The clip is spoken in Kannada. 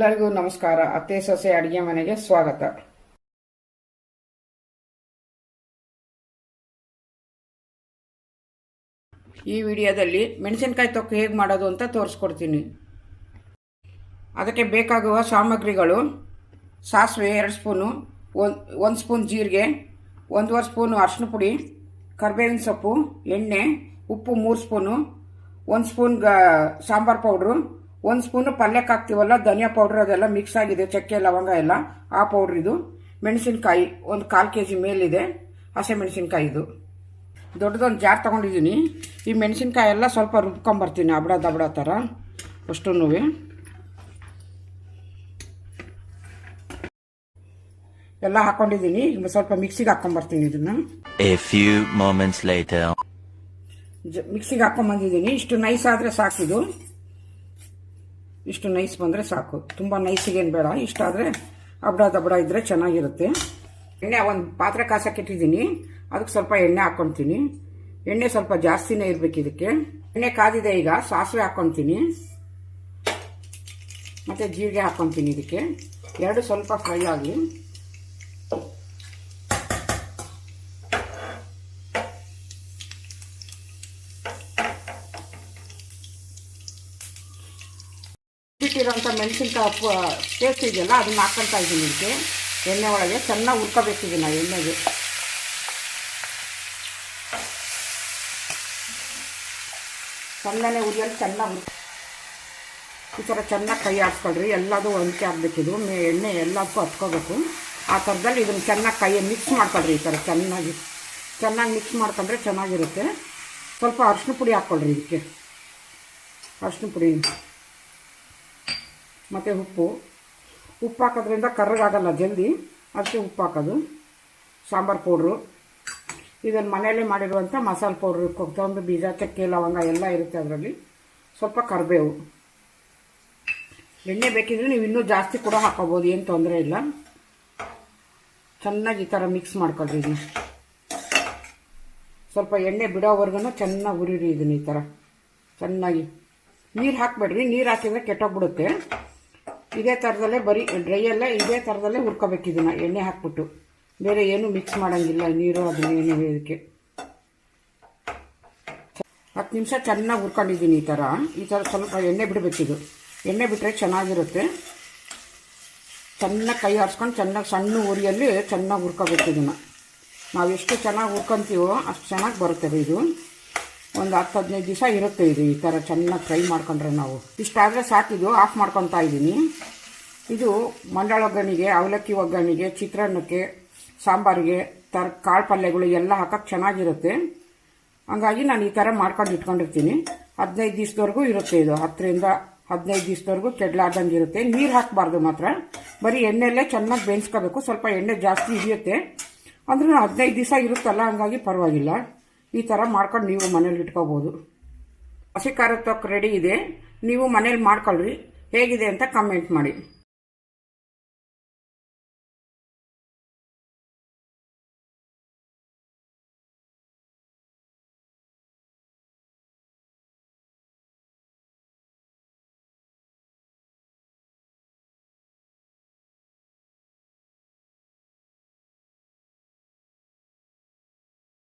ಎಲ್ಲರಿಗೂ ನಮಸ್ಕಾರ. ಅತ್ತೆ, ಸೊಸೆ, ಅಡಿಗೆ ಮನೆಗೆ ಸ್ವಾಗತ. ಈ ವಿಡಿಯೋದಲ್ಲಿ ಮೆಣಸಿನಕಾಯಿ ತೊಕ್ಕು ಹೇಗೆ ಮಾಡೋದು ಅಂತ ತೋರಿಸ್ಕೊಡ್ತೀನಿ. ಅದಕ್ಕೆ ಬೇಕಾಗುವ ಸಾಮಗ್ರಿಗಳು, ಸಾಸಿವೆ ಎರಡು ಸ್ಪೂನು, ಒಂದು ಒಂದು ಸ್ಪೂನ್ ಜೀರಿಗೆ, ಒಂದೂವರೆ ಸ್ಪೂನು ಅರಿಶಿನ ಪುಡಿ, ಕರ್ಬೇವಿನ ಸೊಪ್ಪು, ಎಣ್ಣೆ, ಉಪ್ಪು ಮೂರು ಸ್ಪೂನು, ಒಂದು ಸ್ಪೂನ್ ಗ, ಸಾಂಬಾರು ಪೌಡ್ರು ಒಂದು ಸ್ಪೂನು ಪಲ್ಯಕ್ಕೆ ಹಾಕ್ತೀವಲ್ಲ ಧನಿಯಾ ಪೌಡ್ರ್ ಅದೆಲ್ಲ ಮಿಕ್ಸ್ ಆಗಿದೆ ಚಕ್ಕೆ ಲವಂಗ ಎಲ್ಲ. ಆ ಪೌಡ್ರ್ ಇದು. ಮೆಣಸಿನ್ಕಾಯಿ ಒಂದು ಕಾಲು ಕೆ ಜಿ ಮೇಲಿದೆ. ಹಸೆ ಮೆಣಸಿನ್ಕಾಯಿ ಇದು. ದೊಡ್ಡದೊಂದು ಜಾರ್ ತೊಗೊಂಡಿದ್ದೀನಿ ಈ ಮೆಣಸಿನ್ಕಾಯಿ ಎಲ್ಲ ಸ್ವಲ್ಪ ರುಬ್ಕೊಂಬರ್ತೀನಿ ಅಬಡ ದಬಡ ಥರ ಅಷ್ಟೂ ಎಲ್ಲ ಹಾಕೊಂಡಿದ್ದೀನಿ ಸ್ವಲ್ಪ ಮಿಕ್ಸಿಗೆ ಹಾಕ್ಕೊಂಬರ್ತೀನಿ ಇದನ್ನು. ಮಿಕ್ಸಿಗೆ ಹಾಕೊಂಡ್ಬಂದಿದ್ದೀನಿ ಇಷ್ಟು ನೈಸ್ ಆದರೆ ಸಾಕಿದು ಇಷ್ಟು ನೈಸ್ ಬಂದರೆ ಸಾಕು. ತುಂಬ ನೈಸಿಗೇನು ಬೇಡ. ಇಷ್ಟಾದರೆ ಅಬಡ ದಬ್ಡ ಇದ್ದರೆ ಚೆನ್ನಾಗಿರುತ್ತೆ. ಎಣ್ಣೆ ಒಂದು ಪಾತ್ರೆ ಕಾಸಕ್ಕೆ ಇಟ್ಟಿದ್ದೀನಿ. ಅದಕ್ಕೆ ಸ್ವಲ್ಪ ಎಣ್ಣೆ ಹಾಕ್ಕೊತೀನಿ ಎಣ್ಣೆ ಸ್ವಲ್ಪ ಜಾಸ್ತಿನೇ ಇರಬೇಕು ಇದಕ್ಕೆ. ಎಣ್ಣೆ ಕಾದಿದೆ ಈಗ. ಸಾಸಿವೆ ಹಾಕ್ಕೊತೀನಿ ಮತ್ತು ಜೀರಿಗೆ ಹಾಕ್ಕೊತೀನಿ ಇದಕ್ಕೆ. ಎರಡು ಸ್ವಲ್ಪ ಫ್ರೈ ಆಗಲಿ ಬಿಟ್ಟಿರೋಂಥ ಮೆಣಸಿನ್ಕಾಯಿ ಪೇಸ್ಟ್ ಇದೆಯಲ್ಲ, ಅದನ್ನ ಹಾಕ್ಕೊಳ್ತಾ ಇದ್ದೀನಿ ಇದಕ್ಕೆ. ಎಣ್ಣೆ ಒಳಗೆ ಚೆನ್ನಾಗಿ ಹುರ್ಕೋಬೇಕು ಇದನ್ನ, ಎಣ್ಣೆಗೆ. ಸಣ್ಣನೆ ಉರಿಯಲ್ಲಿ ಚೆನ್ನಾಗಿ ಈ ಥರ ಚೆನ್ನಾಗಿ ಕೈ ಹಾಕ್ಕೊಳ್ರಿ ಎಲ್ಲದೂ ಹೊಂದಿಕೆ ಆಗಬೇಕಿದು ಮೇ ಎಣ್ಣೆ ಎಲ್ಲದಕ್ಕೂ ಹತ್ಕೋಬೇಕು. ಆ ಥರದಲ್ಲಿ ಇದನ್ನು ಚೆನ್ನಾಗಿ ಕೈ ಮಿಕ್ಸ್ ಮಾಡ್ಕೊಳ್ರಿ ಈ ಥರ ಚೆನ್ನಾಗಿ. ಚೆನ್ನಾಗಿ ಮಿಕ್ಸ್ ಮಾಡ್ಕೊಂಡ್ರೆ ಚೆನ್ನಾಗಿರುತ್ತೆ. ಸ್ವಲ್ಪ ಅರಿಶಿನ ಪುಡಿ ಹಾಕ್ಕೊಳ್ರಿ ಇದಕ್ಕೆ. ಅರಿಶಿನ ಪುಡಿ. ಮತ್ತು ಉಪ್ಪು. ಉಪ್ಪು ಹಾಕೋದ್ರಿಂದ ಕರ್ರಗಾಗಲ್ಲ, ಜಲ್ದಿ. ಅದಕ್ಕೆ ಉಪ್ಪು ಹಾಕೋದು ಸಾಂಬಾರು ಪೌಡ್ರು. ಇದನ್ನು ಮನೆಯಲ್ಲೇ ಮಾಡಿರುವಂಥ ಮಸಾಲೆ ಪೌಡ್ರು ಕೊತ್ತಂಬರಿ ಬೀಜ, ಚಕ್ಕೆ, ಲವಂಗ ಎಲ್ಲ ಇರುತ್ತೆ ಅದರಲ್ಲಿ. ಸ್ವಲ್ಪ ಕರಿಬೇವು. ಎಣ್ಣೆ ಬೇಕಿದ್ರೆ ನೀವು ಇನ್ನೂ ಜಾಸ್ತಿ ಕೂಡ ಹಾಕೋಬೋದು, ಏನು ತೊಂದರೆ ಇಲ್ಲ. ಚೆನ್ನಾಗಿ ಈ ಥರ ಮಿಕ್ಸ್ ಮಾಡ್ಕೊಳ್ರಿ ಸ್ವಲ್ಪ ಎಣ್ಣೆ ಬಿಡೋವರೆಗೂ ಚೆನ್ನಾಗಿ ಉರಿರಿ ಇದನ್ನು ಈ ಥರ ಚೆನ್ನಾಗಿ. ನೀರು ಹಾಕಬೇಡ್ರಿ. ನೀರು ಹಾಕಿದ್ರೆ ಕೆಟ್ಟೋಗ್ಬಿಡುತ್ತೆ. ಇದೇ ಥರದಲ್ಲೇ ಬರೀ ಡ್ರೈಯಲ್ಲೇ ಇದೇ ಥರದಲ್ಲೇ ಹುರ್ಕೋಬೇಕು ಇದನ್ನು, ಎಣ್ಣೆ ಹಾಕ್ಬಿಟ್ಟು. ಬೇರೆ ಏನು ಮಿಕ್ಸ್ ಮಾಡೋಂಗಿಲ್ಲ, ನೀರು ಅದನ್ನೇನು ಇದಕ್ಕೆ. ಹತ್ತು ನಿಮಿಷ ಚೆನ್ನಾಗಿ ಹುರ್ಕೊಂಡಿದ್ದೀನಿ ಈ ಥರ ಈ ಥರ ಸ್ವಲ್ಪ ಎಣ್ಣೆ ಬಿಡಬೇಕಿದು ಎಣ್ಣೆ ಬಿಟ್ಟರೆ ಚೆನ್ನಾಗಿರುತ್ತೆ. ಚೆನ್ನಾಗಿ ಕೈ ಆರಿಸ್ಕೊಂಡು ಚೆನ್ನಾಗಿ ಸಣ್ಣ ಉರಿಯಲ್ಲಿ ಚೆನ್ನಾಗಿ ಹುರ್ಕೋಬೇಕು ಇದನ್ನು. ನಾವು ಎಷ್ಟು ಚೆನ್ನಾಗಿ ಹುರ್ಕೊತೀವೋ ಅಷ್ಟು ಚೆನ್ನಾಗಿ ಬರುತ್ತೆ ಇದು. ಒಂದು ಹತ್ತು ಹದಿನೈದು ದಿವಸ ಇರುತ್ತೆ ಇದು ಈ ಥರ ಚೆನ್ನಾಗಿ ಫ್ರೈ ಮಾಡ್ಕೊಂಡ್ರೆ ನಾವು. ಇಷ್ಟಾದರೆ ಇದು, ಆಫ್ ಮಾಡ್ಕೊತಾ ಇದ್ದೀನಿ. ಇದು ಮಂಡಾಳ ಒಗ್ಗರಣೆಗೆ, ಅವಲಕ್ಕಿ ಒಗ್ಗರಣೆಗೆ, ಚಿತ್ರಾನ್ನಕ್ಕೆ, ಸಾಂಬಾರಿಗೆ, ತರ ಕಾಳು ಪಲ್ಯಗಳು ಎಲ್ಲ ಹಾಕಕ್ಕೆ ಚೆನ್ನಾಗಿರುತ್ತೆ. ಹಂಗಾಗಿ ನಾನು ಈ ಥರ ಮಾಡ್ಕೊಂಡು ಇಟ್ಕೊಂಡಿರ್ತೀನಿ. ಹದಿನೈದು ದಿವಸದವರೆಗೂ ಇರುತ್ತೆ ಇದು. ಹತ್ತರಿಂದ ಹದಿನೈದು ದಿವಸದವರೆಗೂ ಕೆಡ್ಲಾರ್ದಂಗೆ ಇರುತ್ತೆ. ನೀರು ಹಾಕಬಾರ್ದು ಮಾತ್ರ. ಬರೀ ಎಣ್ಣೆಲ್ಲೇ ಚೆನ್ನಾಗಿ ಬೇಯಿಸ್ಕೋಬೇಕು. ಸ್ವಲ್ಪ ಎಣ್ಣೆ ಜಾಸ್ತಿ ಹಿಡಿಯುತ್ತೆ. ಅಂದ್ರೂ ಹದಿನೈದು ದಿವಸ ಇರುತ್ತಲ್ಲ, ಹಂಗಾಗಿ ಪರವಾಗಿಲ್ಲ. ಈ ಥರ ಮಾಡ್ಕೊಂಡು ನೀವು ಮನೇಲಿ ಇಟ್ಕೋಬೋದು. ಹಸಿ ಖಾರ ತೊಕ್ ರೆಡಿ ಇದೆ. ನೀವು ಮನೇಲಿ ಮಾಡ್ಕೊಳ್ರಿ. ಹೇಗಿದೆ ಅಂತ ಕಮೆಂಟ್ ಮಾಡಿ.